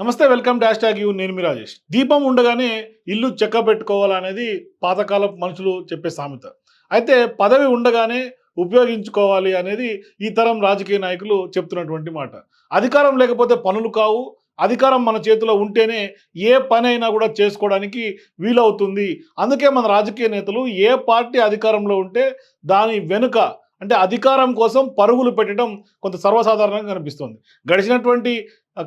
నమస్తే welcome dash tag you నేను మీ రాజేష్. దీపం ఉండగానే ఇల్లు చెక్క పెట్టుకోవాలనేది పాతకాలపు మనుషులు చెప్పే సామెత. అయితే పదవి ఉండగానే ఉపయోగించుకోవాలి అనేది ఈ తరం రాజకీయ నాయకులు చెప్తున్నటువంటి మాట. అధికారం లేకపోతే పనులు కావు అధికారం మన చేతిలో ఉంటేనే ఏ పని అయినా కూడా చేసుకోవడానికి వీలవుతుంది. అందుకే మన రాజకీయ నేతలు ఏ పార్టీ అధికారంలో ఉంటే దాని వెనుక అంటే అధికారం కోసం పరుగులు పెట్టడం కొంత సర్వసాధారణంగా కనిపిస్తుంది. గడిచినటువంటి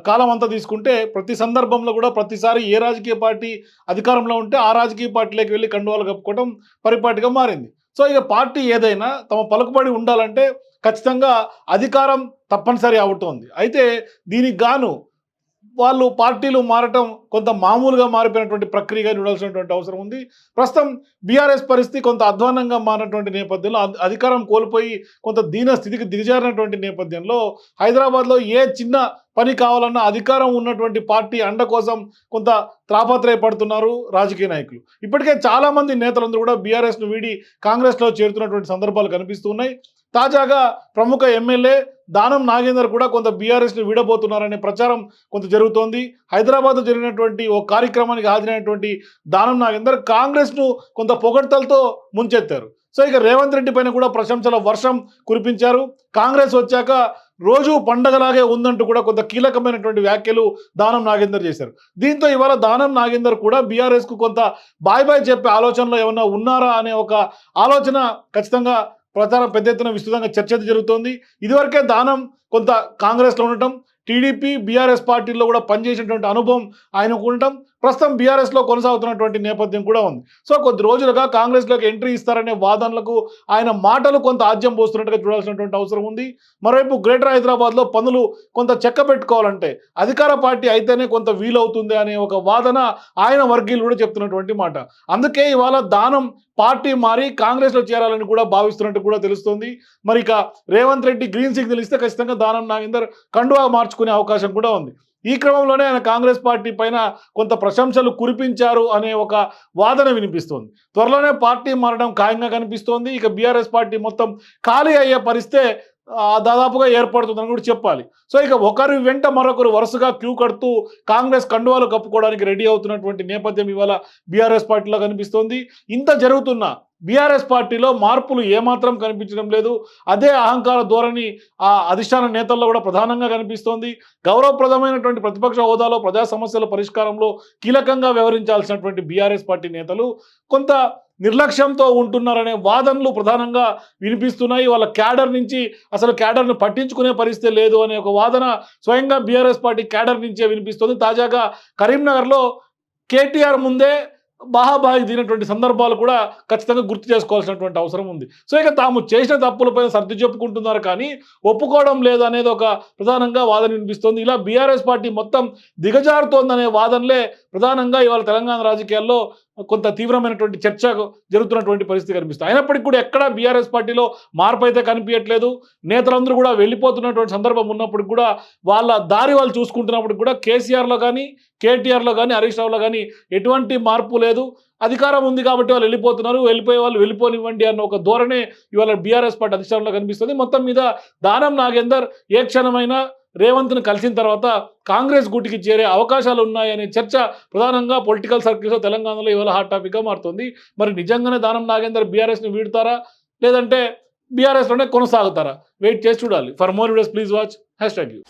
కాలం అంతా తీసుకుంటే ప్రతి సందర్భంలో కూడా ప్రతిసారి ఏ రాజకీయ పార్టీ అధికారంలో ఉంటే ఆ రాజకీయ పార్టీలోకి వెళ్ళి కండువాలు కప్పుకోవడం పరిపాటిగా మారింది. సో ఇక పార్టీ ఏదైనా తమ పలుకుబడి ఉండాలంటే ఖచ్చితంగా అధికారం తప్పనిసరి అవుతోంది. అయితే దీనికి గాను వాళ్ళు పార్టీలు మారటం కొంత మామూలుగా మారిపోయినటువంటి ప్రక్రియగా చూడాల్సినటువంటి అవసరం ఉంది. ప్రస్తుతం బీఆర్ఎస్ పరిస్థితి కొంత అధ్వానంగా మారినటువంటి నేపథ్యంలో అధికారం కోల్పోయి కొంత దీన స్థితికి దిగజారినటువంటి నేపథ్యంలో హైదరాబాద్లో ఏ చిన్న పని కావాలన్నా అధికారం ఉన్నటువంటి పార్టీ అండ కోసం కొంత త్రాపత్రయపడుతున్నారు రాజకీయ నాయకులు. ఇప్పటికే చాలామంది నేతలందరూ కూడా బీఆర్ఎస్ను వీడి కాంగ్రెస్లో చేరుతున్నటువంటి సందర్భాలు కనిపిస్తున్నాయి తాజాగా ప్రముఖ ఎమ్మెల్యే దానం నాగేందర్ కూడా కొంత బీఆర్ఎస్ను వీడబోతున్నారనే ప్రచారం కొంత జరుగుతోంది. హైదరాబాద్ జరిగినటువంటి ఓ కార్యక్రమానికి హాజరైనటువంటి దానం నాగేందర్ కాంగ్రెస్ను కొంత పొగడ్తలతో ముంచెత్తారు. సో ఇక రేవంత్ రెడ్డి పైన కూడా ప్రశంసల వర్షం కురిపించారు. కాంగ్రెస్ వచ్చాక రోజు పండగలాగే ఉందంటూ కూడా కొంత కీలకమైనటువంటి వ్యాఖ్యలు దానం నాగేందర్ చేశారు. దీంతో ఇవాళ దానం నాగేందర్ కూడా బీఆర్ఎస్కు కొంత బాయ్ బాయ్ చెప్పే ఆలోచనలో ఏమన్నా ఉన్నారా అనే ఒక ఆలోచన ఖచ్చితంగా ప్రచారం పెద్ద ఎత్తున విస్తృతంగా చర్చ జరుగుతోంది. ఇదివరకే దానం కొంత కాంగ్రెస్లో ఉండటం టీడీపీ బీఆర్ఎస్ పార్టీల్లో కూడా పనిచేసినటువంటి అనుభవం ఆయనకు ఉండటం ప్రస్తుతం బీఆర్ఎస్లో కొనసాగుతున్నటువంటి నేపథ్యం కూడా ఉంది. సో కొద్ది రోజులుగా కాంగ్రెస్లోకి ఎంట్రీ ఇస్తారనే వాదనలకు ఆయన మాటలు కొంత ఆద్యం పోస్తున్నట్టుగా చూడాల్సినటువంటి అవసరం ఉంది. మరోవైపు గ్రేటర్ హైదరాబాద్లో పనులు కొంత చెక్క పెట్టుకోవాలంటే అధికార పార్టీ అయితేనే కొంత వీలవుతుంది అనే ఒక వాదన ఆయన వర్గీయులు కూడా చెప్తున్నటువంటి మాట. అందుకే ఇవాళ దానం పార్టీ మారి కాంగ్రెస్లో చేరాలని కూడా భావిస్తున్నట్టు కూడా తెలుస్తుంది. మరి ఇక రేవంత్ రెడ్డి గ్రీన్ సిగ్నల్ ఇస్తే ఖచ్చితంగా దానం నాగేందర్ కండువా మార్చుకునే అవకాశం కూడా ఉంది. ఈ క్రమంలోనే ఆయన కాంగ్రెస్ పార్టీ పైన కొంత ప్రశంసలు కురిపించారు అనే ఒక వాదన వినిపిస్తోంది. త్వరలోనే పార్టీ మారడం ఖాయంగా కనిపిస్తోంది. ఇక బీఆర్ఎస్ పార్టీ మొత్తం ఖాళీ అయ్యే పరిస్థితే దాదాపుగా ఏర్పడుతుందని కూడా చెప్పాలి. సో ఇక ఒకరి వెంట మరొకరు వరుసగా క్యూ కడుతూ కాంగ్రెస్ కండువాలు కప్పుకోవడానికి రెడీ అవుతున్నటువంటి నేపథ్యం ఇవాళ బీఆర్ఎస్ పార్టీలో కనిపిస్తోంది. ఇంత జరుగుతున్నా బీఆర్ఎస్ పార్టీలో మార్పులు ఏమాత్రం కనిపించడం లేదు. అదే అహంకార ధోరణి ఆ అధిష్టాన నేతల్లో కూడా ప్రధానంగా కనిపిస్తోంది. గౌరవప్రదమైనటువంటి ప్రతిపక్ష హోదాలో ప్రజా సమస్యల పరిష్కారంలో కీలకంగా వ్యవహరించాల్సినటువంటి బీఆర్ఎస్ పార్టీ నేతలు కొంత నిర్లక్ష్యంతో ఉంటున్నారనే వాదనలు ప్రధానంగా వినిపిస్తున్నాయి. వాళ్ళ క్యాడర్ నుంచి అసలు క్యాడర్ను పట్టించుకునే పరిస్థితి లేదు అనే ఒక వాదన స్వయంగా బీఆర్ఎస్ పార్టీ క్యాడర్ నుంచే వినిపిస్తుంది. తాజాగా కరీంనగర్లో కేటీఆర్ ముందే బాహాబాయి దిగినటువంటి సందర్భాలు కూడా ఖచ్చితంగా గుర్తు చేసుకోవాల్సినటువంటి అవసరం ఉంది. సో ఇక తాము చేసిన తప్పులపైన సర్ది చెప్పుకుంటున్నారు కానీ ఒప్పుకోవడం లేదు అనేది ఒక ప్రధానంగా వాదన వినిపిస్తోంది. ఇలా బీఆర్ఎస్ పార్టీ మొత్తం దిగజారుతోందనే వాదనలే ప్రధానంగా ఇవాళ తెలంగాణ రాజకీయాల్లో కొంత తీవ్రమైనటువంటి చర్చ జరుగుతున్నటువంటి పరిస్థితి కనిపిస్తుంది. అయినప్పటికీ కూడా ఎక్కడా బీఆర్ఎస్ పార్టీలో మార్పు అయితే కనిపించట్లేదు. నేతలందరూ కూడా వెళ్ళిపోతున్నటువంటి సందర్భం ఉన్నప్పుడు కూడా వాళ్ళ దారి వాళ్ళు చూసుకుంటున్నప్పుడు కూడా కేసీఆర్లో కానీ కేటీఆర్లో కానీ హరీష్ రావులో కానీ ఎటువంటి మార్పు లేదు. అధికారం ఉంది కాబట్టి వాళ్ళు వెళ్ళిపోతున్నారు. వెళ్ళిపోయే వాళ్ళు వెళ్ళిపోనివ్వండి అన్న ఒక ధోరణే ఇవాళ బీఆర్ఎస్ పార్టీ అధిష్టానంలో కనిపిస్తుంది. మొత్తం మీద దానం నాగేందర్ ఏ క్షణమైనా రేవంత్ను కలిసిన తర్వాత కాంగ్రెస్ గూటికి చేరే అవకాశాలు ఉన్నాయనే చర్చ ప్రధానంగా పొలిటికల్ సర్కిల్స్లో తెలంగాణలో ఇవాళ హాట్ టాపిక్గా మారుతుంది. మరి నిజంగానే దానం నాగేందర్ బీఆర్ఎస్ని వీడతారా? లేదంటే బీఆర్ఎస్లోనే కొనసాగుతారా? వెయిట్ చేసి చూడాలి. For more videos please watch hashtag you